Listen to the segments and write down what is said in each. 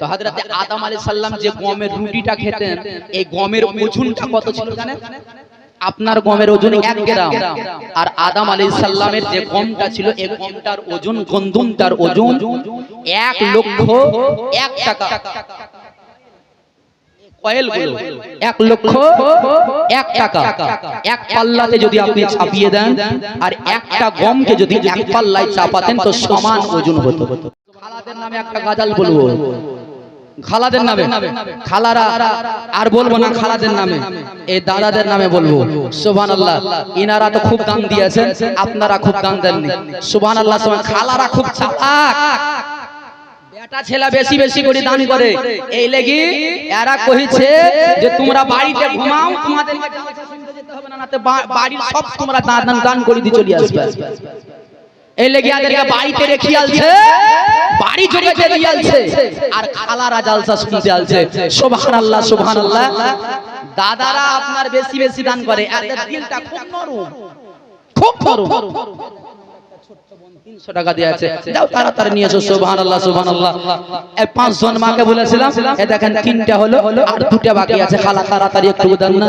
তো হাজরাতে আদম আলী সাল্লাম যে গমের রুটিটা খেতেন এই গমের ওজনটা কত ছিল জানেন? আপনার গমের ওজন এক গ্রাম। আর আদাম আলী সাল্লামের যে গমটা ছিল এই গমটার ওজন গন্ধুমটার ওজন এক লক্ষ এক টাকা। এক লক্ষ এক টাকা। এক পাল্লাতে যদি আপনি ছাপিয়ে দেন আর একটা গমকে যদি এক পাল্লায় চাপাতেন তো সমান ওজন হতো। খালাদের নামে একটা গাজাল বলব। খালাদের নামে। খালারা আর বলব না খালাদের নামে। এই দাদাদের নামে বলব। সুবহান আল্লাহ ইনারা তো খুব দাম দিয়েছেন, আপনারা খুব দাম দেননি। সুবহান আল্লাহ খালারা খুব চালাক। ছেলে বেশি বেশি করে দান করে। এই লেগে এরা কহিছে যে তোমরা বাড়িতে ঘুমাও, তোমাদের বাড়ির সব তোমরা দান দান করে দিয়ে চলে আসবে। এই লেগে এদেরকে বাড়িতে রেখে আলছে। বাড়ি জোগাতে দিয়ে আলছে। আর খালারা জালসা শুনতে আলছে। সুবহানাল্লাহ সুবহানাল্লাহ। দাদারা আপনার বেশি বেশি দান করে। দিলটা খুব নরম। খুব নরম। তিনশো টাকা দিয়ে আছে। যাও তাড়াতাড়ি নিয়ে এসো। সুবহান আল্লাহ এই পাঁচজন মাকে বলেছিলাম দেখেন তিনটা হলো আর দুটা বাকি আছে। খালা তাড়াতাড়ি একটু দেন না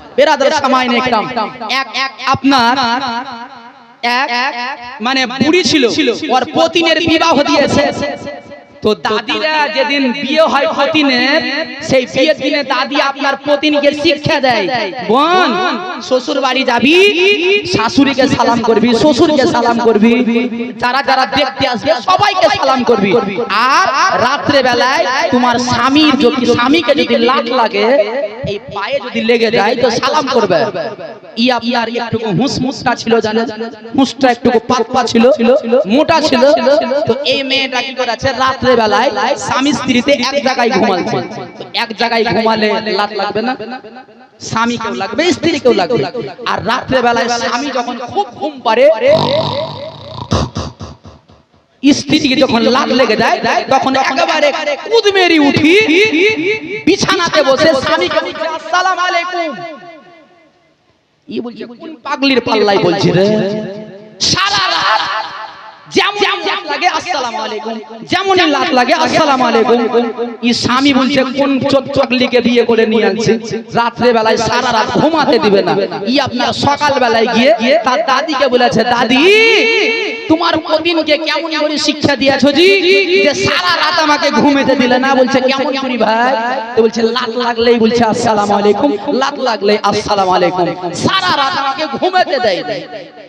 বেরাদার সামাইন একরাম এক এক আপনার এক মানে বুড়ি ছিল। ওর পতিনের বিবাহ দিয়েছে। তো দাদিরা যেদিন বিয়ে হয় পতিনের সেই বিয়ের দিনে দাদি আপনার পতিনকে শিক্ষা দেয়। বোন শ্বশুর বাড়ি যাবি, শাশুড়িকে সালাম করবি, শ্বশুরকে সালাম করবি, যারা যারা দেখতে আসবে সবাইকে সালাম করবি। আর রাত্রে বেলায় তোমার স্বামীর যদি স্বামীকে যদি লাগ লাগে, এই পায়ে যদি লেগে যায়, তো সালাম করবে। ই আপনার একটু হুঁস মুসটা ছিল জানেন? হুঁসটা একটু পাতলা ছিল মোটা ছিল। তো এই মেয়েটা কি করেছে? রাত্রে বেলায় স্বামী স্ত্রীতে এক জায়গায় ঘুমাচ্ছে। তো এক জায়গায় ঘুমালে লাত লাগবে না? স্বামী কেউ লাগবে স্ত্রী কেউ লাগবে। আর রাত্রে বেলায় স্বামী যখন খুব ঘুম পারে স্ত্রীকে যখন লাগ লেগে যায় তখন একেবারে কুদ মেরি উঠি বিছানাতে বসে স্বামীকে আসসালাম আলাইকুম। ই বলছে কোন পাগলির পাল্লাই বলছি রে। সারা রাত যেমন লাত লাগে আসসালামু আলাইকুম। যেমন লাত লাগে আসসালামু আলাইকুম। ই স্বামী বলছে কোন বিয়ে করে নিয়ে আনছে? রাত্রে বেলায় সারা রাত ঘুমাতে দিবে না। ই আপনার সকাল বেলায় গিয়ে তার দাদিকে বলেছে দাদি তোমার প্রতিদিনকে কেমন করে শিক্ষা দিয়েছ জি? যে সারা রাত আমাকে ঘুমাতে দিলে না বলছে, কেমন করি ভাই? তো বলছে লাত লাগলেই বলছে, আসসালামু আলাইকুম। লাত লাগলেই, আসসালামু আলাইকুম। সারা রাত আমাকে ঘুমাতে দেয়।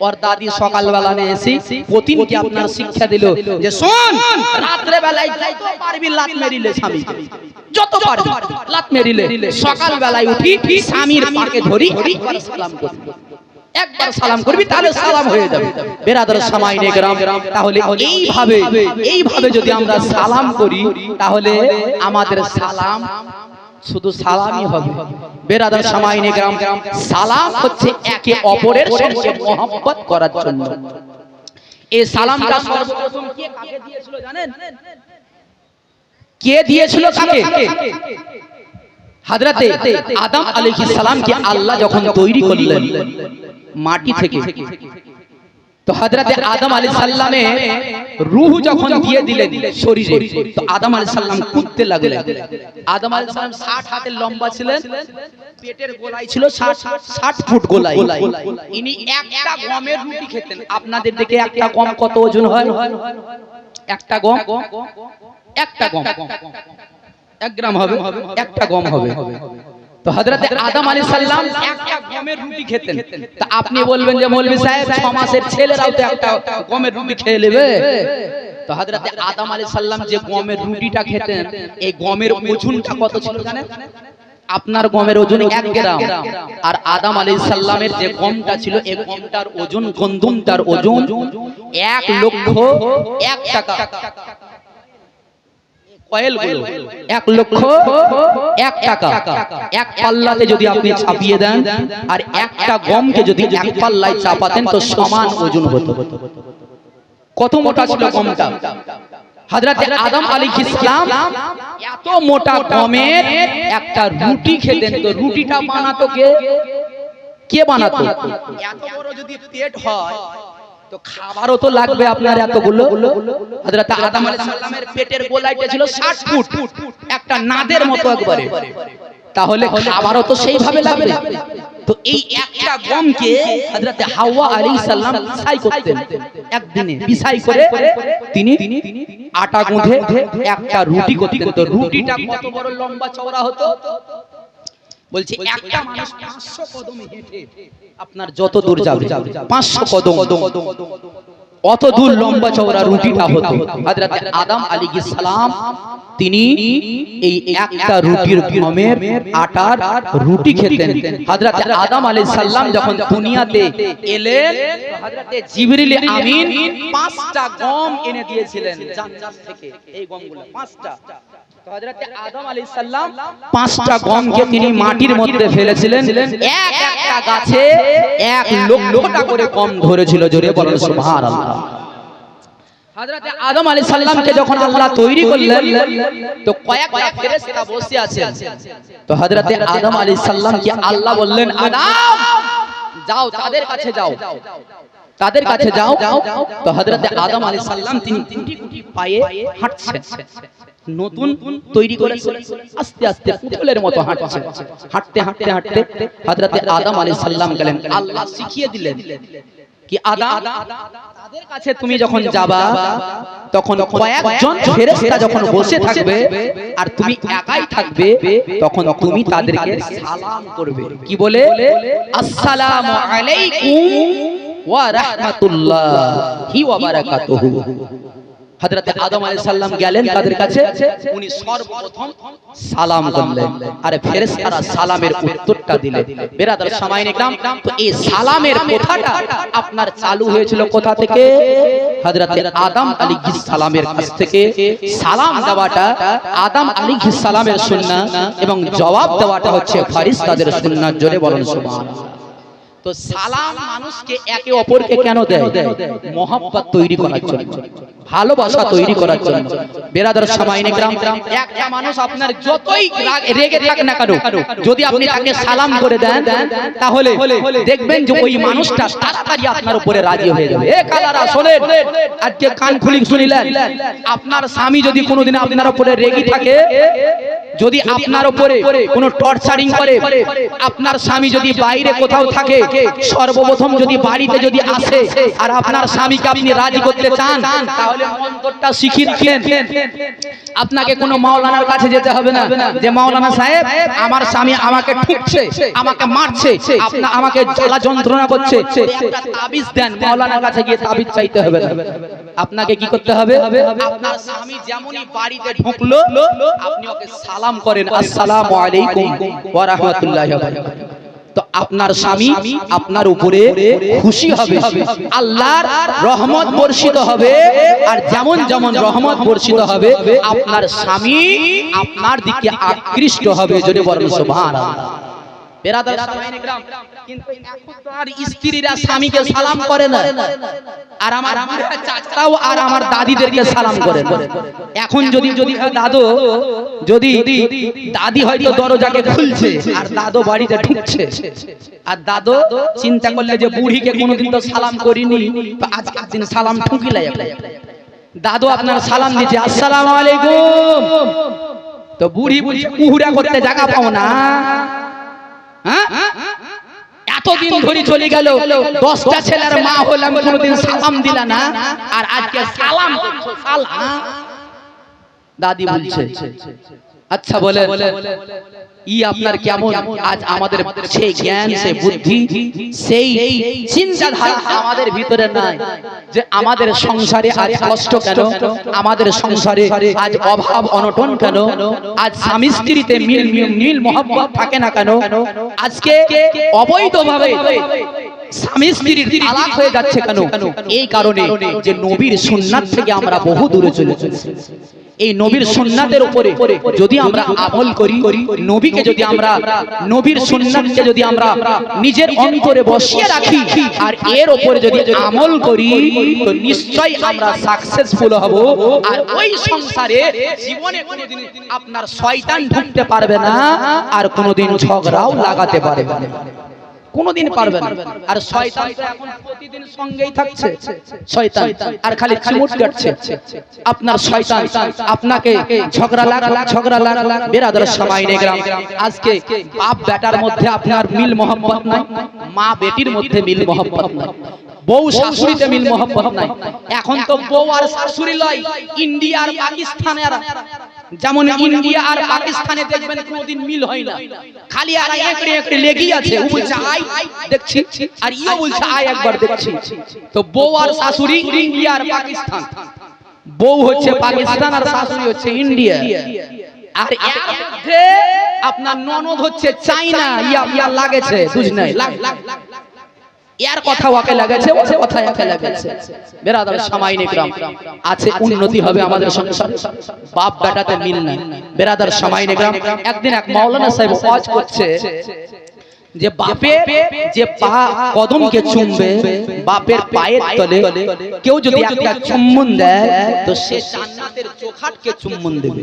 ওর দাদি সকালবেলা নিয়ে এসে প্রতিদিনকে আপনার শিক্ষা দিল যে, শোন, রাত্রে বেলায় যত পারবি লাত মেরিলে স্বামী যত পারবি, লাত মেরিলে। সকাল বেলায় উঠি, স্বামীর পাকে ধরি সালাম করবি একবার সালাম করবি তাহলে সালাম হয়ে যাবে। বেরাদার সামাই গ্রাম তাহলে এইভাবে এইভাবে যদি আমরা সালাম করি তাহলে আমাদের সালাম শুধু সালামই হবে। বেরাদার সামাইনে গ্রাম সালাম হচ্ছে একে অপরের সঙ্গে মহব্বত করার জন্য। এই সালামটা সর্বপ্রথম কে কাকে দিয়েছিল জানেন? কে দিয়েছিল কাকে? হাজরাতে আদম আলাইহিস সালামকে আল্লাহ যখন তৈরি করলেন মাটি থেকে। তো হযরতে আদম আলাইহিস সালামে রূহ যখন দিয়ে দিলেন শরীরে তো আদম আলাইহিস সালাম কুদতে লাগলেন। আদম আলাইহিস সালাম 60 হাতের লম্বা ছিলেন। পেটের গোলাই ছিল 60 60 ফুট গোলাই ইনি একটা গমের রুটি খেতেন। আপনাদের দিকে একটা গম কত ওজন হয়? একটা গম। একটা গম। এক গ্রাম হবে, একটা গম হবে। তো আদম গমের রুটি খেতেন। তা আপনি বলবেন যে মৌলভী সাহেব মাসের ছেলেরাও তো একটা গমের রুটি খেয়ে নেবে। তো হযরতে আদম যে গমের রুটিটা খেতেন, এই গমের ওজনটা কত ছিল জানেন? আপনার গমের ওজন এক গ্রাম। আর আদাম আলাইহিস সালামের যে গমটা ছিল, এই গমটার ওজন, গন্ধুমটার ওজন এক লক্ষ এক টাকা। কয়েলগুলো এক লক্ষ এক টাকা। এক পাল্লাতে যদি আপনি ছাপিয়ে দেন আর একটা গমকে যদি এক পাল্লায় চাপাতেন তো সমান ওজন হতো। কত মোটা ছিল গমটা? হাজরাতে আদম আলী ইসলাম এত মোটা গমের একটা রুটি খেতেন তো রুটিটা বানাতো কে? কে বানাতো? এত বড় যদি পেট হয় খাবারও তো লাগবে আপনার এতগুলো। পেটের গোলাইটা ছিল 60 ফুট, একটা নাদের মতো একবারে। তাহলে খাবারও তো সেইভাবে লাগবে। তো এই একটা গমকে হযরত হাওয়া আলাইহিস সালাম বিছাই করতেন। একদিনে বিছাই করে তিনি আটা গুঁধে একটা রুটি করতেন। রুটিটা কত বড় লম্বা চওড়া হতো? বলছি একটা মানুষ 500 কদম হেঁটে আপনার যত দূর যাবে 500 কদম। অত দূর লম্বা চওড়া রুটিটা হতো। হযরত আদম আলাইহিস সালাম তিনি এই একটা রুটির গমের আটার রুটি খেতেন। হযরত আদম আলাইহিস সালাম যখন দুনিয়াতে এলেন হযরত জিবরিল আমিন পাঁচটা গম এনে দিয়েছিলেন জান্নাত থেকে। এই গমগুলো পাঁচটা। আদম আলাইহিস সালাম পাঁচটা গমকে তিনি মাটির মধ্যে ফেলেছিলেন এক একটা গাছে এক লক্ষটা করে গম ধরেছিল জোরে বলেন সুবহানাল্লাহ। হযরতে আদম আলাইহিস সালামকে যখন আল্লাহ তৈরি করলেন তো কয়েকটা ফেরেশতা বসে আছেন। তো হযরতে আদম আলাইহিস সালামকে আল্লাহ বললেন আদম যাও তাদের কাছে যাও। তাদের কাছে যাও। তো হযরতে আদম আলাইহিস সালাম তিনি কুটি কুটি পায়ে হাঁটছেন। নতুন তৈরি করেছেন আস্তে আস্তে পুতুলের মতো হাঁটছে। হাঁটতে হাঁটতে হাঁটতে হযরতে আদম আলাইহিস সালাম গেলেন। আল্লাহ শিখিয়ে দিলেন কি আদম তাদের কাছে তুমি যখন যাবা, তখন কয়েকজন ফেরেশতা যখন বসে থাকবে আর তুমি একাই থাকবে, তখন তুমি তাদেরকে সালাম করবে। কি বলে? আসসালামু আলাইকুম ওয়া রাহমাতুল্লাহি ওয়া বারাকাতুহু। হযরত আদম আলাইহিস সালাম গেলেন তাদের কাছে। উনি সর্বপ্রথম সালাম করলেন। আরে ফেরেশতারা সালামের উত্তরটা দিলেন। বেরাদার সামাইন ইকরাম তো এই সালামের কথাটা আপনার চালু হয়েছিল কোথা থেকে? হযরত আদম আলাইহিস সালামের কাছ থেকে সালাম দেওয়াটা আদম আলাইহিস সালামের সুন্নাহ এবং জবাব দেওয়াটা হচ্ছে ফেরেশতাদের সুন্নাহ জোরে বলেন সুবহানাল্লাহ। তো সালাম মানুষকে একে অপরকে কেন দেয়? মহব্বত তৈরি করার জন্য। ভালোবাসা তৈরি করার জন্য। বেরাদার সামাইনে গ্রাম একটা মানুষ আপনার যতই রেগে থাক না কেন যদি আপনি তাকে সালাম করে দেন তাহলে দেখবেন যে ওই মানুষটা তাড়াতাড়ি আপনার উপরে রাজি হয়ে যাবে। এ কালারা শোনেন আজকে কান খুলি শুনিলেন। আপনার স্বামী যদি কোনোদিন আপনার উপরে রেগে থাকে যদি আপনার উপরে কোনো টর্চারিং করে আপনার স্বামী যদি বাইরে কোথাও থাকে সর্বপ্রথম যদি বাড়িতে যদি আসে আর আপনার স্বামীকে আপনি রাজি করতে চান তাহলে আপনাকে কোনো মাওলানার কাছে যেতে হবে না। যে মাওলানা সাহেব, আমার স্বামী আমাকে ঠুকছে, আমাকে মারছে আমাকে জ্বালা যন্ত্রণা করছে একটা তাবিজ দেন, মাওলানার কাছে গিয়ে তাবিজ চাইতে হবে না। আপনাকে কি করতে হবে? আপনার স্বামী যেমনই সালাম করেন, আসসালামু আপনার স্বামী আপনার উপরে খুশি হবে। আল্লাহর রহমত বর্ষিত হবে আর যেমন যেমন রহমত বর্ষিত হবে আপনার স্বামী আপনার দিকে আকৃষ্ট হবে যদি বলেন। সুবহানাল্লাহ। বেরাদার কিন্তু এখন তো আর স্ত্রীরা স্বামীকে সালাম করে না। আর আমার চাচাও আর আমার দাদিদেরকে সালাম করে না। এখন যদি যদি দাদু যদি দাদি হয়তো দরজাকে খুলছে আর দাদু বাড়িতে ঢুকছে। আর দাদু চিন্তা করলে যে বুড়িকে কোনোদিন তো সালাম করিনি তো আজকের দিন সালাম ঠুকিলাই দাদু আপনার সালাম দিচ্ছে আসসালামু আলাইকুম। তো বুড়ি বুড়ি কুহুরা করতে জায়গা পাও না। এতদিন ধরে চলে গেল। দশটা ছেলের মা হলাম কোনোদিন সালাম দিলা না। আর আজকে সালাম দাদি বলছে। আচ্ছা বলে ই আপনার কেমন? আজ আমাদের সেই জ্ঞান সেই বুদ্ধি সেই চিন্তাধারা আমাদের ভিতরে নাই। যে আমাদের সংসারে আজ কষ্ট কেন? আমাদের সংসারে আজ অভাব অনটন কেন? আজ স্বামী স্ত্রীতে মিল মিল মিল মহব্বত থাকে না কেন? আজকে অবৈধভাবে স্বামী স্ত্রীর তালাক হয়ে যাচ্ছে কেন? এই কারণে যে নবীর সুন্নাত থেকে আমরা বহু দূরে চলে চলেছি এই নবীর সুন্নাতের উপরে যদি আমরা আমল করি নবীকে যদি আমরা নবীর সুন্নাতকে যদি আমরা নিজের অন্তরে বসিয়ে রাখি আর এর উপরে যদি আমল করি তো নিশ্চয়ই আমরা সাকসেসফুল হব। আর ওই সংসারে জীবনে কোনোদিন আপনার শয়তান ঢুকতে পারবে না আর কোনোদিন ঝগড়াও লাগাতে পারবে না। কোনোদিন পারবে না। আর শয়তান তো এখন প্রতিদিন সঙ্গেই থাকছে। শয়তান। আর খালি চিমুট কাটছে। আপনার শয়তান আপনাকে ঝগড়া লাগ ঝগড়া লাগ বেরাদার সময় নেই গ্রাম। আজকে বাপ বেটার মধ্যে আপনার মিল মোহাম্মত নাই। মা বেটির মধ্যে মিল মোহাম্মত নাই। বউ শাশুড়িতে মিল মোহাম্মত নাই। এখন তো বউ আর শাশুড়ি লয়। ইন্ডিয়া আর পাকিস্তানের যেমন ইন্ডিয়া আর পাকিস্তানে দেখবেন কোনোদিন মিল হয় না। খালি আর একড়ে একড়ে লেগেই আছে ও বলছে আই দেখছি আর ইও বলছে আই একবার দেখছি। তো বউ আর শাশুড়ি ইন্ডিয়া আর পাকিস্তান। বউ হচ্ছে পাকিস্তান আর শাশুড়ি হচ্ছে ইন্ডিয়া। আর আপনার ননদ হচ্ছে চাইনা। ইয়া ইয়া লাগেছে বুঝ নাই লাগ লাগ এর কথা ওকে লাগাছে ওকে কথা একে লাগাছে। বেরাদার সময় নেই গ্রাম আছে উন্নতি হবে আমাদের সংসার বাপ বেটাতে মিল নাই। বেরাদার সময় নেই গ্রাম একদিন এক মাওলানা সাহেব ওয়াজ করছে যে বাপে যে পা কদমকে চুমবে বাপের পায়ের তলে কেউ যদি একটা চুম্বন দেয় তো সে জান্নাতের চোখাটকে চুম্বন দেবে।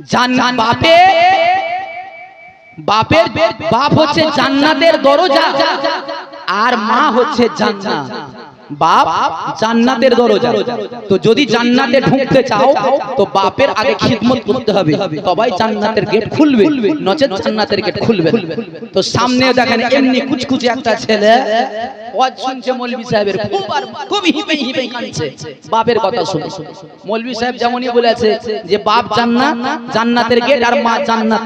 জান্নাত বাপে বাপের বাপ হচ্ছে জান্নাতের দরজা আর মা হচ্ছে জান্নাত। বাপ জান্নাতের দরজা। তো যদি জান্নাতে ঢুকতে চাও, তো বাপের আগে খিদমত করতে হবে। তবেই জান্নাতের গেট খুলবে। নচেত জান্নাতের গেট খুলবে তো সামনে দেখেন এমনি কুচকুচে একটা ছেলে ওয়াজ শুনছে মৌলভী সাহেবের খুব আর খুব হিপে হিপে কাঁদছে। বাপের কথা শুনে মৌলভী সাহেব যেমনই বলেছে যে, বাপ জান্নাত, জান্নাতের গেট আর মা জান্নাত।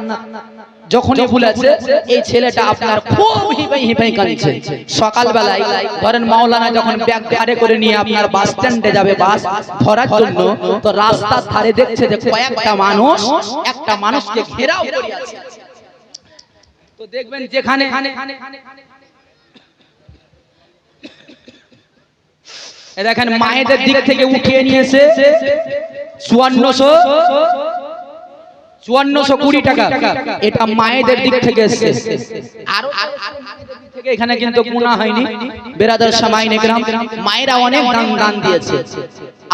যখনই বলেছে এই ছেলেটা আপনার খুব হিপাই হিপাই কাঁদছে। সকালবেলায় ধরেন মাওলানা যখন ব্যাগ ধারে করে নিয়ে আপনার বাস স্ট্যান্ডে যাবে বাস ধরার জন্য তো রাস্তার ধারে দেখছে যে কয়েকটা মানুষ একটা মানুষকে ঘেরাও করে আছে। তো দেখবেন যেখানে দেখেন মায়েদের দিক থেকে উঠিয়ে নিয়েছে চুয়ান্নশো চুয়ান্নশো কুড়ি টাকা। এটা মায়েদের দিক থেকে এসছে। আরও থেকে এখানে কিন্তু গুণা হয়নি। বেরাদার সামাই নেগ্রাম মায়েরা অনেক দান দান দিয়েছে।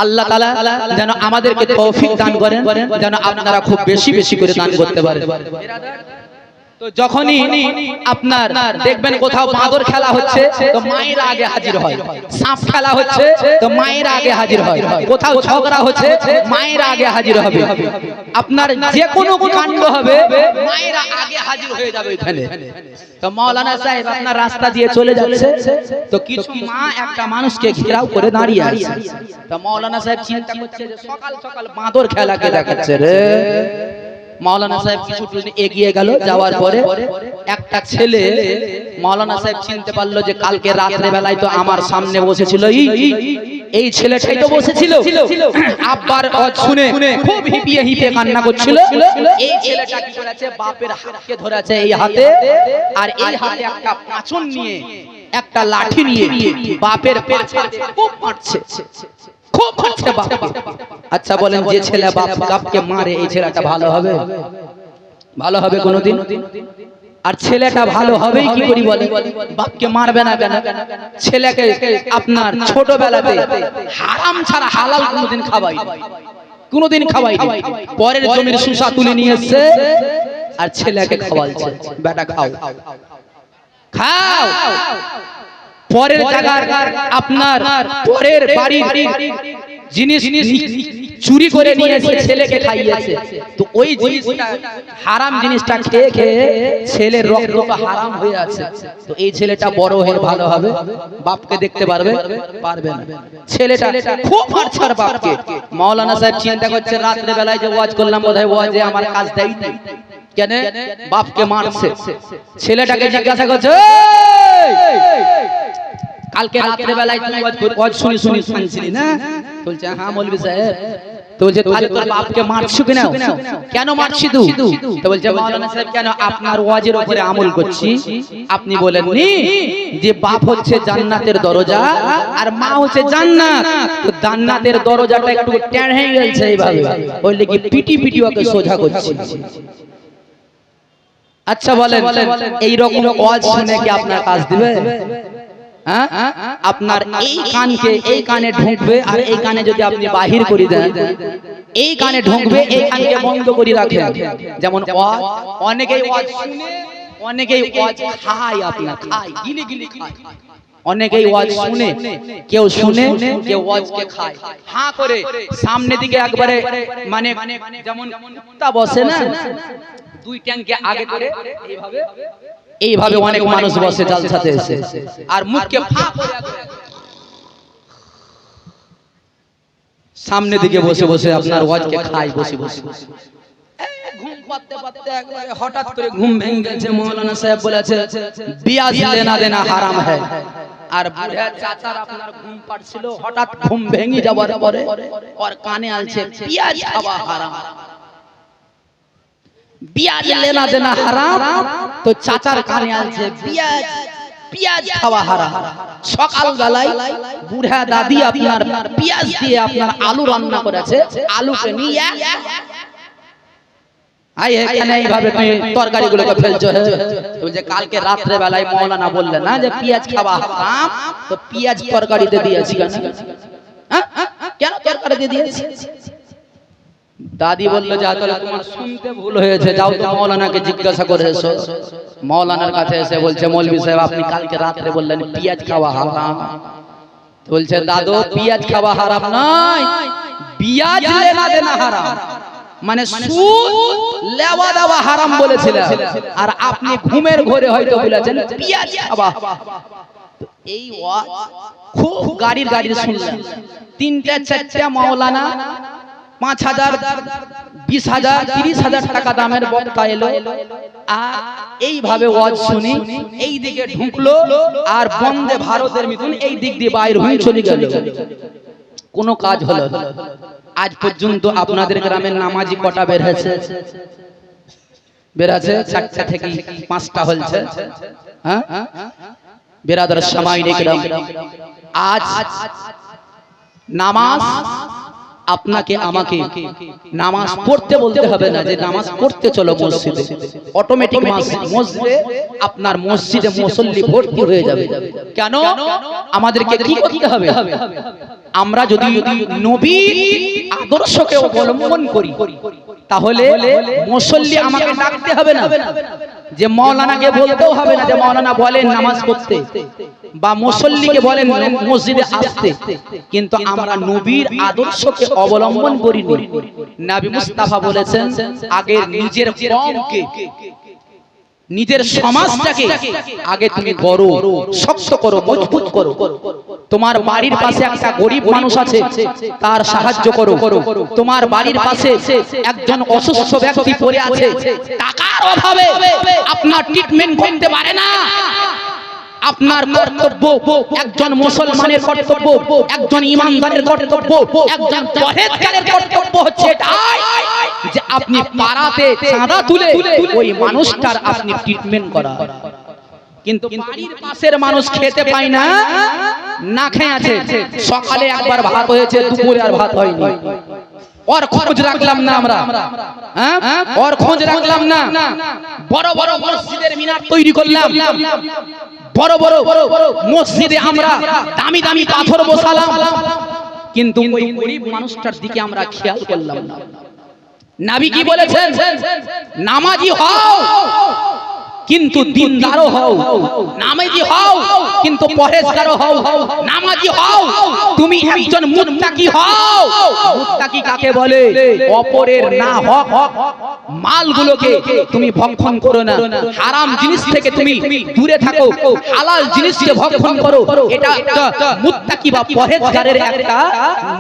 আল্লাহ তালা যেন আমাদেরকে তৌফিক দান করেন যেন আপনারা খুব বেশি বেশি করে দান করতে পারেন। তো যখনই আপনার দেখবেন কোথাও বাঁদর খেলা হচ্ছে, তো মায়ের আগে হাজির হয়। খেলা হচ্ছে, তো মায়ের আগে হাজির হয়। কোথাও ঝগড়া হচ্ছে, মায়ের আগে হাজির হবে। আপনার যে কোনো কাণ্ড হবে, মায়েরা হাজির তো সাহেব, আপনার রাস্তা দিয়ে চলে যাচ্ছে। তো কিছু মা একটা মানুষকে ঘেরাও করে দাঁড়িয়ে আছে। সাহেব চিন্তা করছে সকাল সকাল বাঁদর খেলাকে দেখাচ্ছে রে। মাওলানা সাহেব কিছু এগিয়ে গেল যাওয়ার পরে একটা ছেলে মাওলানা সাহেব চিনতে পারল যে কালকে রাত্রে বেলায় তো আমার সামনে বসেছিল। এই এই ছেলেটাই তো বসেছিল। আব্বার শুনে খুব হিপিয়ে হিপিয়ে কান্না করছিল। এই ছেলেটা কি করেছে? বাপের হাতকে ধরেছে এই হাতে। আর এই হাতে একটা পাঁচন নিয়ে একটা লাঠি নিয়ে বাপের পাছে খুব মারছে। খুব মারছে বাপ আচ্ছা বলেন যে ছেলে বাপ বাপকে মারে এই ছেলেটা ভালো হবে? ভালো হবে। কোনোদিন? আর ছেলেটা ভালো হবেই কি করি বলে বাপকে মারবে না কেন? ছেলেকে আপনার ছোটবেলাতে হারাম ছাড়া হালাল কোনোদিন খাওয়াই কোনোদিন খাওয়াই পরের জমির সুসা তুলে নিয়ে এসছে আর ছেলেকে খাওয়ালছে বেটা খাও খাও। পরের জায়গার আপনার পরের বাড়ির জিনিস চুরি করে নিয়ে এসে ছেলেকে খাইয়েছে। তো ওই জিনিসটা হারাম জিনিসটা খেয়ে খেয়ে ছেলের রক্ত হারাম হয়ে আছে। তো এই ছেলেটা বড় হয়ে ভালো হবে বাপকে দেখতে পারবে? পারবে? না। ছেলেটা খুব মারছে আর বাপকে। মাওলানা সাহেব চিন্তা করছে রাত্রে বেলায় যে ওয়াজ করলাম বোধহয় ওয়াজে আমার কাজ দেয় কেন? বাপকে মারছে। ছেলেটাকে জিজ্ঞাসা করছে "এই, কালকে রাত্রে বেলায় তুই ওয়াজ শুনি শুনি শুনছিলি না? বলছে হ্যাঁ মৌলভী সাহেব? তো বলছে তাহলে তোর বাপকে মারছু কেন? কেন? মারছি তুই? তো বলছে মাওলানা সাহেব কেন আপনার ওয়াজের উপরে আমল করছি? আপনি বলেননি যে বাপ হচ্ছে জান্নাতের দরজা আর মা হচ্ছে জান্নাত। তো জান্নাতের দরজাটা একটু টেढ़ হয়ে গেছে এইভাবে। বললে কি পিটি পিটি ওকে সোজা করছি? আচ্ছা বলেন এই রকম ওয়াজ শুনে কি আপনার কাজ দিবে? আপনার এই কানকে এই কানে ঢুকবে আর এই কানে যদি আপনি বাহির করে দেন এই কানে ঢুকবে এই কানকে বন্ধ করে রাখেন। যেমন অনেকেই শুনে অনেকেই খায় আপনার। খায় গিলে গিলে খায়। অনেকেই ওয়াজ শুনে কেউ শুনে কেউ ওয়াজকে খায়। হাঁ করে সামনে দিকে একবারে মানে যেমন কুত্তা বসে না? দুই ট্যাঙ্কে আগে করে এইভাবে এইভাবে অনেক মানুষ বসে জালসাতে এসে। আর মুখকে সামনে দিকে বসে বসে আপনার ওয়াজকে খাই বসে বসে হঠাৎ করে ঘুম ভেঙে গেছে মৌলানা সাহেব বলেছে লেনা দেনা হারাম আর বুড়া চাচার আপনার ঘুম পাড়ছিল হঠাৎ ঘুম ভেঙে যাওয়ার পরে ওর কানে আলছে পিয়াজ খাওয়া হারাম। পিয়াজ লেনা দেনা হারাম তো চাচার কানে আলছে পিয়াজ পিয়াজ খাওয়া হারাম। সকাল বেলায় বুড়া দাদি আপনার পিয়াজ দিয়ে আপনার আলু রান্না করেছে আলুকে নিয়ে আই এখানে এইভাবে তুমি তরকারিগুলোকে ফেলছো হে। বলছে কালকে রাত্রে বেলায় মৌলানা বললেন না যে পেঁয়াজ খাওয়া হারাম তো পেঁয়াজ তরকারিতে দিয়েছি হ্যাঁ? কেন তরকারিতে দিয়েছি? দাদি বলল, যা তাহলে তোমার শুনতে ভুল হয়েছে, যাও তো মৌলানাকে জিজ্ঞাসা করে এসো। মৌলানার কাছে এসে বলছে, মৌলভী সাহেব, আপনি কালকে রাত্রে বললেন পেঁয়াজ খাওয়া হারাম। বলছে, দাদু, পেঁয়াজ খাওয়া হারাম নয় পেঁয়াজ লেনা দেনা হারাম। মানে সুদ লেওয়া দেওয়া হারাম বলেছিলেন। আর আপনি ঘুমের ঘরে হয়তো বলেছেন, পেঁয়াজ খাওয়া এই খুব গাড়ির গাড়ির শুনলেন। তিনটা, চারটা মাওলানা পাঁচ হাজার, বিশ হাজার, তিরিশ হাজার টাকা দামের বক্তা এলো। আর এইভাবে ওয়াজ শুনি এই দিকে ঢুকলো, আর বন্দে ভারতের মিথুন এই দিক দিয়ে বাইর হয়ে চলে গেল। কোনো কাজ হলো আজ পর্যন্ত আপনাদের গ্রামের নামাজি কটা বের হয়েছে? বের আছে? চারটা থেকে পাঁচটা হয়েছে। হ্যাঁ? বেরাদার সময় আজ নামাজ আপনাকে আমাকে নামাজ পড়তে বলতে হবে না যে নামাজ পড়তে চলো মসজিদে। অটোমেটিক মসজিদে আপনার মসজিদে মুসল্লি ভর্তি হয়ে যাবে। কেন? আমাদেরকে কি করতে হবে? আমরা যদি নবীর আদর্শকে অবলম্বন করি তাহলে মুসল্লি আমাকে ডাকতে হবে না। যে মৌলানাকে বলতেও হবে না যে মৌলানা বলেন নামাজ পড়তে বা মুসল্লিকে বলেন মসজিদে আসতে। কিন্তু আমরা নবীর আদর্শকে অবলম্বন করি নবী মুস্তাফা বলেছেন আগে নিজের কমকে নিজের সমাজটাকে আগে তুমি করো শক্ত করো মজবুত করো। তোমার বাড়ির পাশে একটা গরিব মানুষ আছে তার সাহায্য করো। তোমার বাড়ির পাশে একজন অসুস্থ ব্যক্তি পড়ে আছে টাকার অভাবে আপনার ট্রিটমেন্ট করতে পারে না। আপনার কর্তব্য, একজন মুসলমানের কর্তব্য, একজন ইমানদারের কর্তব্য, একজন পরেজগারের কর্তব্য হচ্ছে এটাই যে আপনি পাড়াতে চাঁদা তুলে ওই মানুষটার আপনি ট্রিটমেন্ট করা। কিন্তু বাড়ির পাশের মানুষ খেতে পায় না না খেয়ে আছে। সকালে একবার ভাত হয়েছে, দুপুরে আর ভাত হয়নি। ওর খোঁজ রাখলাম না আমরা। হ্যাঁ? ওর খোঁজ রাখলাম না। বড় বড় মসজিদের মিনার তৈরি করলাম। বড় বড় মসজিদে আমরা দামি দামি পাথর বসালাম। কিন্তু ওই গরিব মানুষটার দিকে আমরা খেয়াল করলাম না। নাবি কি বলেছেন? নামাজি হও। কিন্তু দিনদারও হও নামাজি হও কিন্তু পরেজগারও হও নামাজি হও তুমি একজন মুত্তাকি হও মুত্তাকি কাকে বলে? অপরের না হক মালগুলোকে তুমি ভক্ষণ করো না হারাম জিনিস থেকে তুমি দূরে থাকো হালাল জিনিসকে ভক্ষণ করো। এটা একটা মুত্তাকি বা পরেজগারের একটা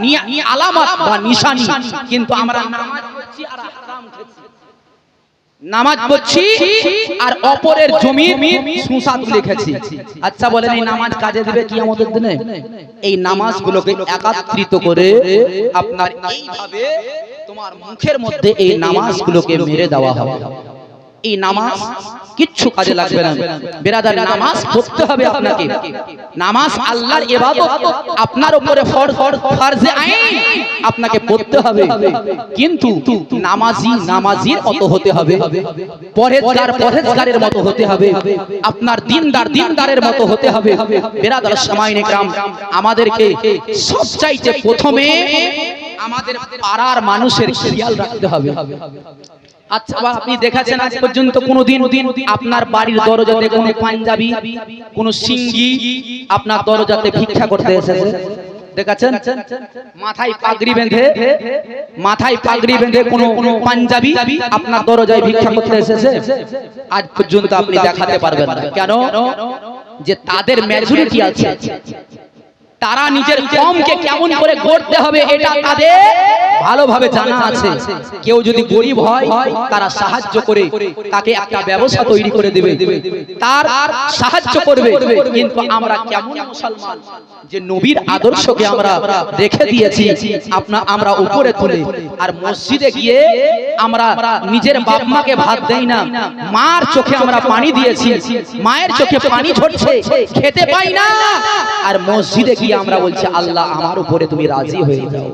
নিয়া- আলামত বা নিশানি। কিন্তু আমরা নামাজ পড়ছি আর নামাজ পড়ছি আর অপরের জমি সুসাদ লিখেছি। আচ্ছা বলেন এই নামাজ কাজে দিবে কি আমাদের দিনে? এই নামাজগুলোকে একাত্রিত করে আপনার এইভাবে তোমার মুখের মধ্যে এই নামাজগুলোকে মেরে দেওয়া হবে। এই নামাজ কিচ্ছু কাজে লাগবে না। বেরাদার নামাজ পড়তে হবে আপনাকে। নামাজ আল্লাহর ইবাদত আপনার উপরে ফরজ ফরজে আইন আপনাকে পড়তে হবে। কিন্তু নামাজি নামাজির মতো হতে হবে। পরহেজগার পরহেজগারের মতো হতে হবে। আপনার দিনদার দিনদারের মতো হতে হবে। বেরাদার সামাইনে গ্রাম আমাদেরকে সবচাইতে প্রথমে আমাদের পাড়ার মানুষের খেয়াল রাখতে হবে। আচ্ছা বা আপনি দেখেছেন আজ পর্যন্ত কোনোদিন আপনার বাড়ির দরজাতে কোনো পাঞ্জাবি কোনো সিঙ্গি আপনার দরজাতে ভিক্ষা করতে এসেছে। দেখেছেন মাথায় পাগড়ি বেঁধে মাথায় পাগড়ি বেঁধে কোনো কোনো পাঞ্জাবি আপনার দরজায় ভিক্ষা করতে এসেছে। আজ পর্যন্ত আপনি দেখাতে পারবেন না। কেন? যে তাদের মেজরিটি আছে। তারা নিজের কমকে কেমন করে গড়তে হবে এটা তাদের ভালোভাবে জানা আছে। কেউ যদি গরিব হয়, তারা সাহায্য করে, তাকে একটা ব্যবস্থা তৈরি করে দেবে। তার সাহায্য করবে, কিন্তু আমরা কেমন মুসলমান? যে নবীর আদর্শকে আমরা রেখে দিয়েছি, আপনা আমরা উপরে তুলে। আর মসজিদে গিয়ে আমরা নিজের বাপ মাকে ভাত দেই না, মার চোখে আমরা পানি দিয়েছি, মায়ের চোখে পানি ঝরছে, খেতে পাই না। আর মসজিদে গিয়ে আমরা বলছি, আল্লাহ, আমার উপরে তুমি রাজি হয়ে যাও।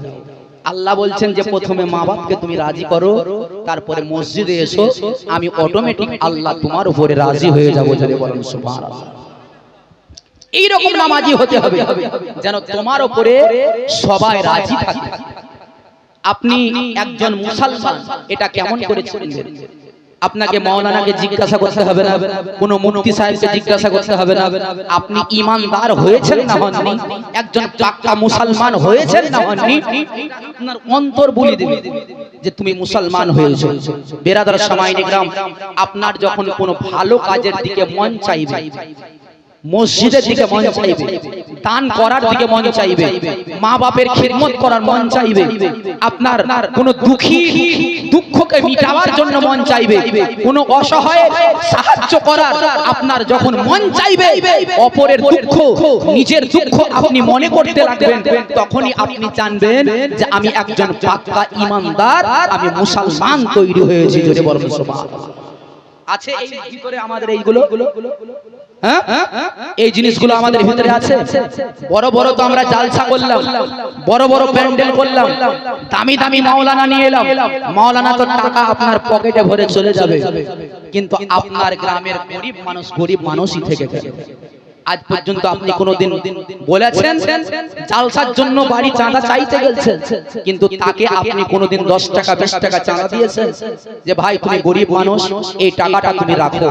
আল্লাহ বলছেন যে, প্রথমে মা বাপকে তুমি রাজি করো, তারপরে মসজিদে এসো, আমি অটোমেটিক আল্লাহ তোমার উপরে রাজি হয়ে যাব। যদি বলেন, সুবহানাল্লাহ। এইরকম নামাজি হতে হবে। যেন তোমার উপরে সবাই রাজি থাকে। আপনি একজন মুসলমান এটা কেমন করে আপনাকে মাওলানাকে জিজ্ঞাসা করতে হবে না কোনো মুফতি সাহেবকে জিজ্ঞাসা করতে হবে না। আপনি ইমানদার হয়েছেন না হননি? একজন পাক্কা মুসলমান হয়েছেন না হননি? আপনার অন্তর বলে দেবে যে তুমি মুসলমান হয়েছো। বেরাদার সময় গ্রাম আপনার যখন কোনো ভালো কাজের দিকে মন চাইবে মসজিদের দিকে মন চাইবে। দান করার দিকে মন চাইবে। মা বাপের খিদমত করার মন চাইবে। আপনার কোন দুঃখী দুঃখকে মিটাবার জন্য মন চাইবে। কোন অসহায় সাহায্য করার আপনার যখন মন চাইবে অপরের দুঃখ নিজের দুঃখ আপনি মনে করতে লাগবেন তখনই আপনি জানবেন যে আমি একজন পাক্কা ইমানদার আমি মুসলমান তৈরি হয়েছি বড় মুসলমান। আছে এই ভিতরে আমাদের এইগুলো? এই জিনিসগুলো আমাদের ভিতরে আছে। বড় বড় তো আমরা জালসা করলাম, বড় বড় প্যান্ডেল করলাম, দামি দামি মাওলানা নিয়ে এলাম। মাওলানা তো টাকা আপনার পকেটে ভরে চলে যাবে। কিন্তু আপনার গ্রামের গরিব মানুষ গরিব মানুষই থেকে গেছে আজ পর্যন্ত আপনি কোনোদিন বলেছেন জালসার জন্য বাড়ি চাঁদা চাইতে গেছেন। কিন্তু তাকে আপনি কোনোদিন দশ টাকা বিশ টাকা চাঁদা দিয়েছেন যে ভাই তুমি গরিব মানুষ এই টাকাটা তুমি রাখো।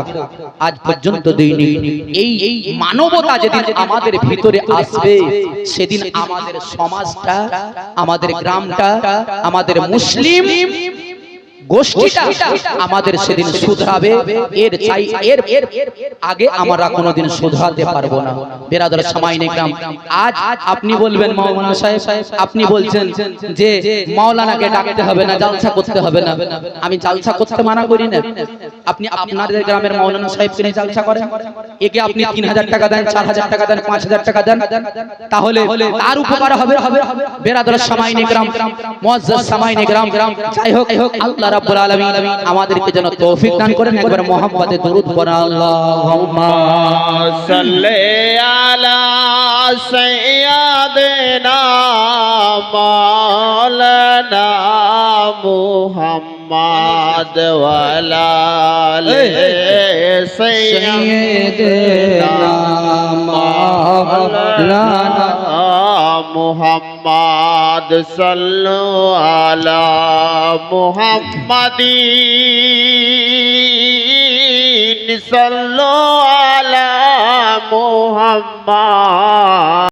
আজ পর্যন্ত দিইনি। এই এই মানবতা যেদিন আমাদের ভিতরে আসবে সেদিন আমাদের সমাজটা আমাদের গ্রামটা আমাদের মুসলিম গোষ্ঠীটা আমাদের সেদিন শুধরাবে এর চাই এর আগে আমরা কোনোদিন শুধরাতে পারব না। বেরাদর সময় নিলাম আজ আপনি বলবেন মাওলানা সাহেব আপনি বলছেন যে মাওলানাকে ডাকতে হবে না জালসা করতে হবে না। আমি জালসা করতে মানা করি না। আপনি আপনাদের গ্রামের মাওলানা সাহেবকে নিয়ে জালসা করেন। একে আপনি তিন হাজার টাকা দেন চার হাজার টাকা দেন পাঁচ হাজার টাকা দেন। তাহলে তার উপকার হবে বেরাদর সময় নিগ্রাম মুআজ্জাজ সময় নিগ্রাম যাই হোক আল্লাহ রব্বুল আলামিন আমাদেরকে যেন তৌফিক দান করেন, একবার মহব্বতে দরুদ পড়া, আল্লাহুম্মা সাল্লি আলা সাইয়্যিদিনা মাওলানা মুহাম্মদ ওয়ালা সাইয়্যিদিনা মাওলানা মোহাম্মদ সাল্লু আলা মোহাম্মদিন সাল্লু আলা মোহাম্মদ।